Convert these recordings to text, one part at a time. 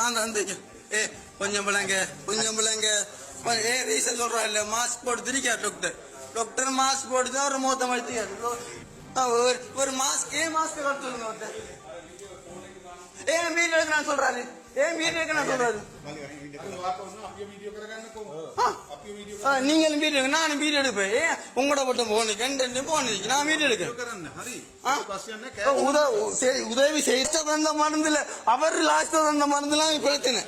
பிராந்த வந்து ஏ கொஞ்சம் பிள்ளைங்க கொஞ்சம் பிள்ளைங்க ஏ ரீசன் சொல்றா இல்ல மாஸ்க் போட்டு திரிக்கார் டாக்டர் டாக்டர் மாஸ்க் போட்டு தான் ஒரு மூத்த மழுத்திக்கார் ஒரு ஒரு மாஸ்க் ஏன் மாஸ்க் கட்டு சொல்லுங்க ஏன் மீன் நான் சொல்றாரு ஏன் ఏం వీడియో కన్నా நீங்களும் நீங்கள் எடுக்க நானும் வீடியோ எடுப்பேன். உங்களோட மட்டும் போனுக்கு என்ன போனுக்கு நான் வீடியோ எடுக்கிறேன். உதவி செய்த வந்த மருந்துல அவர் லாஸ்ட் வந்த மருந்துலாம் பிரச்சனை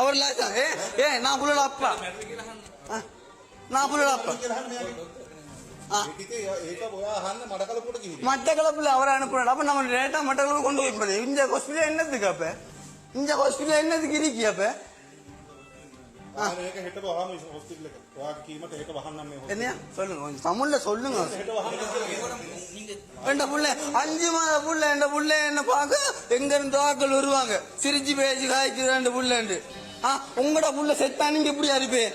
அவர் லாஸ்ட் ஏ ஏ நான் புள்ள அப்பா. நான் புள்ள அப்பா. மட்டக்களப்புல அவரை அனுப்புறாரு அப்ப நம்ம ரேட்டா மட்டக்களப்பு கொண்டு போய் இந்த ஹாஸ்பிட்டல் என்னத்துக்கு அப்ப? இந்த හොස්පිටල් එන්නද කිරි කියප தமிழ்ல சொல்லுங்க. அஞ்சு மாத புள்ள என் புள்ள என்ன பார்க்க எங்க இருந்து ஆக்கள் வருவாங்க சிரிச்சு பேச்சு காய்ச்சு ரெண்டு புள்ளண்டு உங்களோட புள்ள செத்தானீங்க எப்படி அறிப்பேன்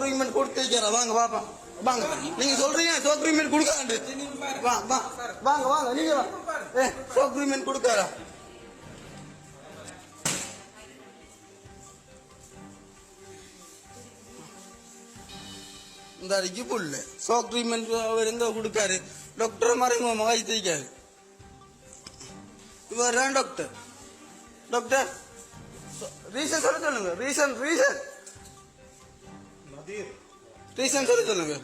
அக்ரிமெண்ட் கொடுத்துருக்காரா வாங்க பாப்பா வாங்க. நீங்க சொல்றீங்க சோ அக்ரிமெண்ட் கொடுக்காண்டு. வாங்க வாங்க நீங்க ஏ சோ அக்ரிமெண்ட் கொடுக்காரா? இந்த அடிக்கு புல்லு. சோ அக்ரிமெண்ட் அவர் எங்க கொடுக்காரு? டாக்டர் மறைமுகமாக வைத்திருக்காரு. இவர் டாக்டர் டாக்டர் ரீசன் சொல்ல சொல்லுங்க. ரீசன் ரீசன் ரீசன் சொல்லி சொல்லுங்க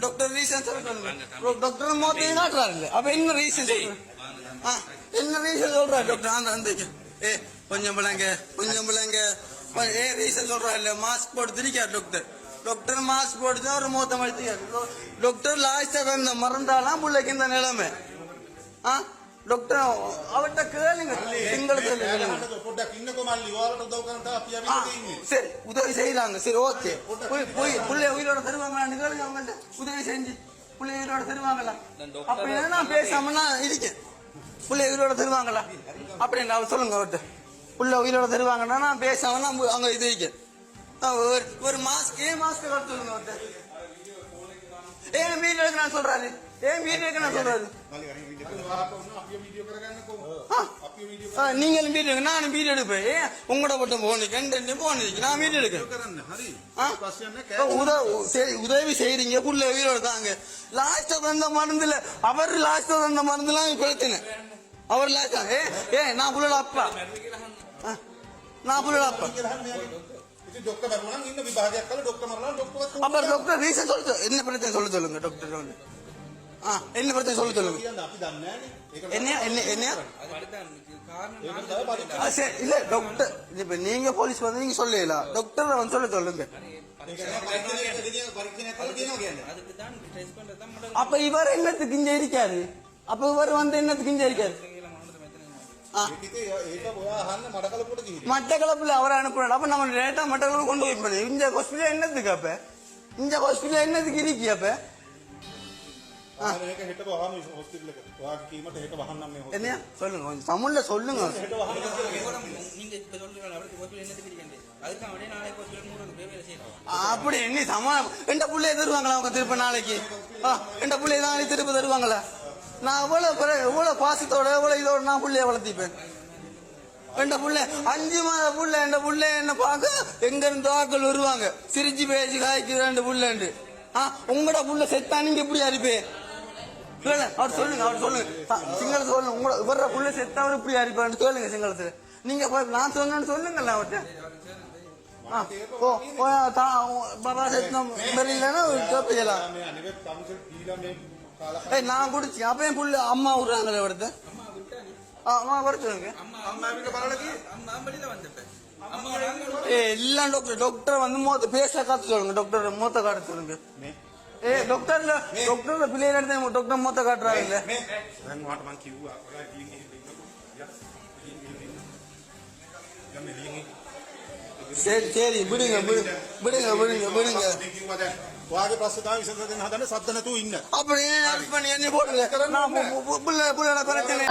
டாக்டர் ரீசன் சொல்லி சொல்லுங்க டாக்டர் மோத்தையும் காட்டுறாரு அப்ப என்ன ரீசன் சொல்றேன் என்ன ரீசன் சொல்றா டாக்டர் அந்த அந்த ஏ கொஞ்சம் பிள்ளைங்க கொஞ்சம் பிள்ளைங்க ஏ ரீசன் சொல்றா இல்ல மாஸ்க் போட்டு திரிக்கார் டாக்டர் டாக்டர் மாஸ்க் போட்டு ஒரு மூத்த மழுத்திக்கார் டாக்டர் லாஸ்டா வந்த மறந்தாலாம் பிள்ளைக்கு இந்த நிலைமை ஆ ಡಾಕ್ಟರ್ ಅವತ್ತ ಕೇಳಿಂಗ ತಿಂಗಳದಲ್ಲಿ சரி உதவி செய்யலாங்க. சரி ஓகே. பிள்ளைய உயிரோட தருவாங்களான்னு கேளுங்க அவங்கள்ட்ட. உதவி செஞ்சு பிள்ளைய உயிரோட தருவாங்களா? அப்படி நான் பேசாமன்னா இருக்கேன். பிள்ளைய உயிரோட தருவாங்களா? அப்படின்னு அவர் சொல்லுங்க அவர்கிட்ட. பிள்ளை உயிரோட தருவாங்கன்னா நான் பேசாமன்னா அவங்க இது வைக்கேன் ஒரு மாஸ்க் ஏன் மாஸ்க் சொல்லுங்க அவர்கிட்ட? ஏன் மீன் நான் சொல்றாரு? ஏன் வீடியோ எடுக்க நான் சொல்றாரு நீங்களும் வீடியோ நானும் வீடியோ எடுப்பேன். உங்களோட மட்டும் போன் ரெண்டு போன் நான் வீடியோ எடுக்கிறேன். உதவி செய்யறீங்க புள்ள வீரோட தாங்க லாஸ்டா தந்த மருந்துல அவர் லாஸ்டா தந்த மருந்துலாம் கொளுத்தினேன் அவர் லாஸ்டா ஏ ஏ நான் புள்ளோட அப்பா. நான் புள்ளோட அப்பா. அப்புறம் டாக்டர் ரீசன் சொல்ல என்ன பிரச்சனை சொல்ல சொல்லுங்க டாக்டர் வந்து. என்ன பிரச்சனை சொல்ல சொல்லுங்க என்ன என்ன என்ன? சரி இல்ல டாக்டர் இப்ப நீங்க போலீஸ் வந்து நீங்க சொல்லல டாக்டர் வந்து சொல்ல சொல்லுங்க. அப்ப இவர் என்னத்துக்கு இங்க இருக்காரு? அப்ப இவர் வந்து என்னத்துக்கு இங்க இருக்காரு? மட்டக்களப்புல அவரை அனுப்புறாரு. அப்ப நம்ம டேட்டா மட்டக்களப்பு கொண்டு போய் இந்த ஹாஸ்பிட்டல் என்னத்துக்கு அப்ப? இந்த ஹாஸ்பிட்டல் என்னத்துக்கு இருக்கி அப்ப? ஹெட்ட வாகனம் ஹாஸ்பிட்டலுக்கு சொல்லுங்க தமிழ்ல சொல்லுங்க ஹெட்ட என்ன தெரியுங்க அப்படி என்ன சமா எந்த புள்ள எதிர்வாங்களா அவங்க திருப்ப நாளைக்கு எந்த புள்ள ஏதாவது திருப்ப தருவாங்களா நான் எவ்வளவு எவ்வளவு பாசத்தோட எவ்வளவு இதோட நான் புள்ளைய வளர்த்திப்பேன் என் புள்ள அஞ்சு மாத புள்ள என் புள்ள என்ன பார்க்க எங்க இருந்து ஆக்கள் வருவாங்க சிரிச்சு பேச்சு காய்க்கு ரெண்டு புள்ளண்டு ஆ உங்களோட புள்ள செத்தா நீங்க எப்படி அறிப்பேன் இல்ல அவர் சொல்லுங்க அவர் சொல்லுங்க. சிங்கள சொல்லுங்க உங்களை இவர புள்ள செத்தவர் இப்படி அறிப்பாரு சொல்லுங்க சிங்களத்துல நீங்க போய் நான் சொன்னேன்னு சொல்லுங்கல்ல அவர்கிட்ட ஓ ஓ தா பாபா செத்தம் வெளியிலன்னா கேப்பீங்களா ஏய் நான் குடிச்சு அப்ப என் புள்ள அம்மா விடுறாங்களே வருது அம்மா வருத்துருங்க ஏய் எல்லாம் டாக்டர் டாக்டர் வந்து மூத்த பேச காத்து சொல்லுங்க டாக்டர் மூத்த காத்து சொல்லுங்க. ಏ ಡಾಕ್ಟರ್ ಡಾಕ್ಟರ್ ಬಿಲ್ ಏನ್ ಹೇಳ್ತಾ ಡಾಕ್ಟರ್ ಮೊತ್ತ ಕಟ್ರ ಇಲ್ಲ சரி சரி விடுங்க விடுங்க விடுங்க விடுங்க வாகை பிரசுத்தா விசேஷத்தின் ஹதன சத்தன தூ இன்ன அப்புறம் ஏன் ஹெல்ப் பண்ணி என்ன போடுங்க நான் புள்ள புள்ள பிரச்சனை